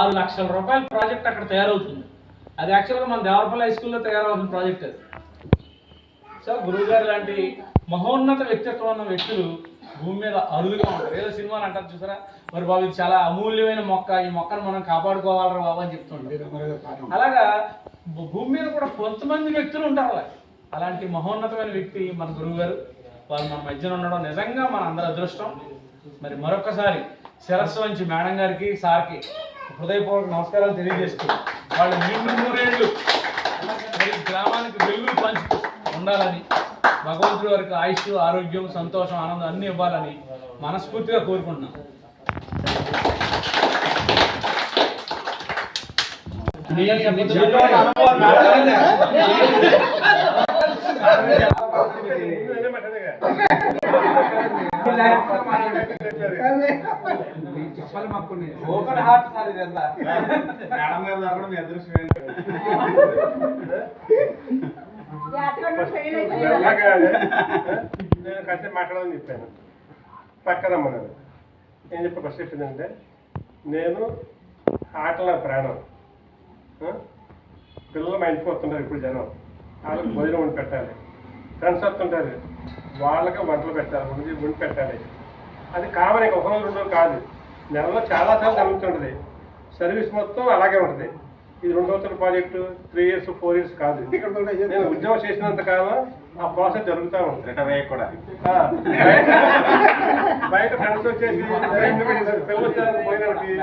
ఆరు లక్షల రూపాయల ప్రాజెక్ట్ అక్కడ తయారవుతుంది. అది యాక్చువల్గా మన దేవరపల్లి హై స్కూల్లో తయారవుతున్న ప్రాజెక్ట్ అది. సో గురువు గారు లాంటి మహోన్నత వ్యక్తిత్వం ఉన్న వ్యక్తులు భూమి మీద అరుదుగా ఉంటారు. ఏదో సినిమాలు అంటారు చూసారా? మరి బాబు ఇది చాలా అమూల్యమైన మొక్క. ఈ మొక్కను మనం కాపాడుకోవాలరా బాబు అని చెప్తుంటారు. అలాగా భూమి మీద కూడా కొంతమంది వ్యక్తులు ఉంటారు అలా అలాంటి మహోన్నతమైన వ్యక్తి మన గురువు గారు వాళ్ళు మన మధ్యన ఉండడం నిజంగా మన అందరి అదృష్టం. మరి మరొకసారి శిరస్సు వంచి మేడం గారికి సార్కి హృదయపూర్వక నమస్కారాలు తెలియజేస్తూ వాళ్ళు నిండు నూరేళ్ళు మరి గ్రామానికి వెలుగులు పంచుతూ ఉండాలని భగవంతుడి వారికి ఆయుష్ ఆరోగ్యం సంతోషం ఆనందం అన్ని ఇవ్వాలని మనస్ఫూర్తిగా చెప్పాలి మాకు ఓపెన్ హార్ట్ సార్ ఇదంతా మేడం గారు దొరకడం మీ అదృష్టం నేను కలిసి మాట్లాడమని చెప్పాను పక్క రమ్మన్నాను నేను చెప్పి ఫస్ట్ చెప్పిందంటే నేను ఆటల ప్రాణం పిల్లలు మా ఇంటికి వస్తుంటారు ఇప్పుడు జనం వాళ్ళకి భోజనం వండి పెట్టాలి ఫ్రెండ్స్ వస్తుంటారు వాళ్ళకి వంటలు పెట్టాలి వండి వండి పెట్టాలి. అది కామన్ ఒక రోజు రెండు రోజులు కాదు. నెలలో చాలా సార్లు జరుగుతుంటుంది సర్వీస్ మొత్తం అలాగే ఉంటుంది. ఇది రెండు సంవత్సరాల project three years four years కాదు. నేను ఉద్యోగం చేసినంత కాలం ఆ ప్రాసెస్ జరుగుతూ ఉంటుంది. రిటర్న్ అయ్యి కూడా. బయట- ఫ్రెండ్స్ వచ్చేసి పిల్లలు వచ్చారు పోయినప్పటికీ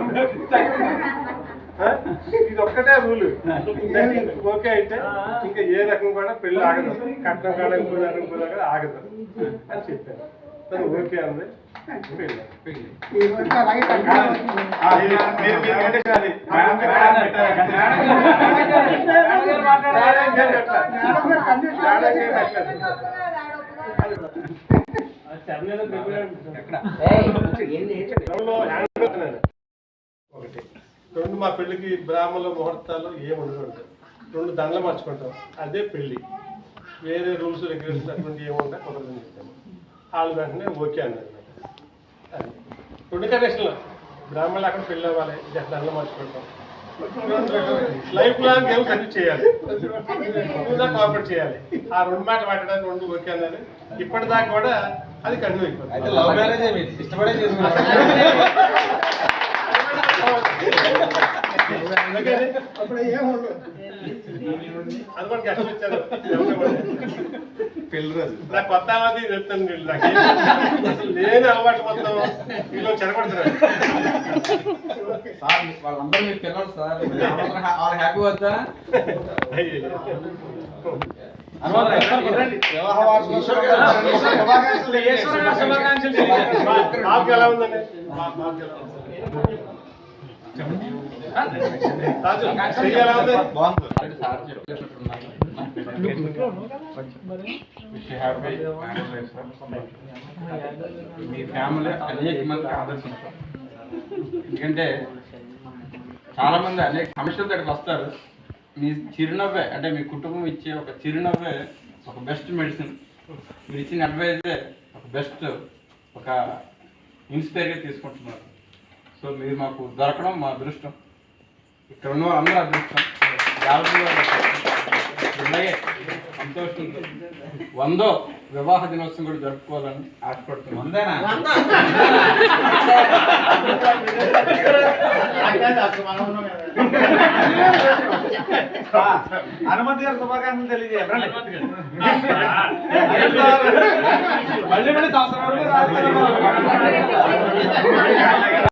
ఇది ఒక్కటే రూల్ ఓకే అయితే ఇంకా ఏ రకం కూడా పెళ్ళి ఆగదు. కట్నం కాడ ఇంకో రకం ఇంకో రకం ఆగదు. అని చెప్పాను తను ఓకే అంది. పెళ్ళి రెండు మా పెళ్ళికి బ్రాహ్మణ ముహూర్తాలు ఏం రెండు దండలు మార్చుకుంటాం. అదే పెళ్ళి వేరే రూల్స్ రెగ్యులేషన్స్ అటువంటి ఏముంటా కుదరదని చెప్పాను వాళ్ళు వెంటనే ఓకే అన్నారు. అది. రెండు కండిషన్లు బ్రాహ్మణులు అక్కడ పెళ్ళి అవ్వాలి. జస్ట్ దండలు మార్చుకుంటాం. లైఫ్ లాంగ్ ఏం సర్వీస్ చేయాలి? కూడా కోఆపరేట్ చేయాలి. ఆ రెండు మాటలు మాట్లాడడానికి రెండు ఓకే అన్నారు. ఇప్పటిదాకా కూడా అది కంటిన్యూ అయిపోతుంది. అయితే లవ్ మ్యారేజ్ మీరు ఇష్టపడే చేసుకున్నారు అందుకని అది. కూడా కష్టం ఇచ్చారు పెళ్ళి రోజు నా కొత్త అలవాటు చెప్తాను వీళ్ళు నాకు. అసలు లేని అలవాటు మొత్తం వీళ్ళు చెడగొడుతున్నారు సార్ వాళ్ళందరూ మీ పిల్లలు సార్. వాళ్ళు హ్యాపీ వద్దా? ఎలా ఉందండి? మీ ఫ్యామిలీ అనేక మందికి ఆదర్శం ఎందుకంటే చాలా మంది అనేక సమస్యలతో దగ్గరికి వస్తారు. మీ చిరునవ్వే అంటే మీ కుటుంబం ఇచ్చే ఒక చిరునవ్వే ఒక బెస్ట్ మెడిసిన్ మీరు ఇచ్చిన అడ్వైజే ఒక బెస్ట్ ఒక ఇన్స్పైర్గా తీసుకుంటున్నారు. సో మీరు మాకు దొరకడం మా అదృష్టం. ఇక్కడ ఉన్న వాళ్ళందరూ అదృష్టం. ఇలాగే సంతోషంతో వందో వివాహ దినోత్సవం కూడా జరుపుకోవాలని ఆశపడుతున్నాను హనుమంత్ గారు శుభాకాంక్షలు తెలియజేయాలి. మళ్ళీ మళ్ళీ సంవత్సరం.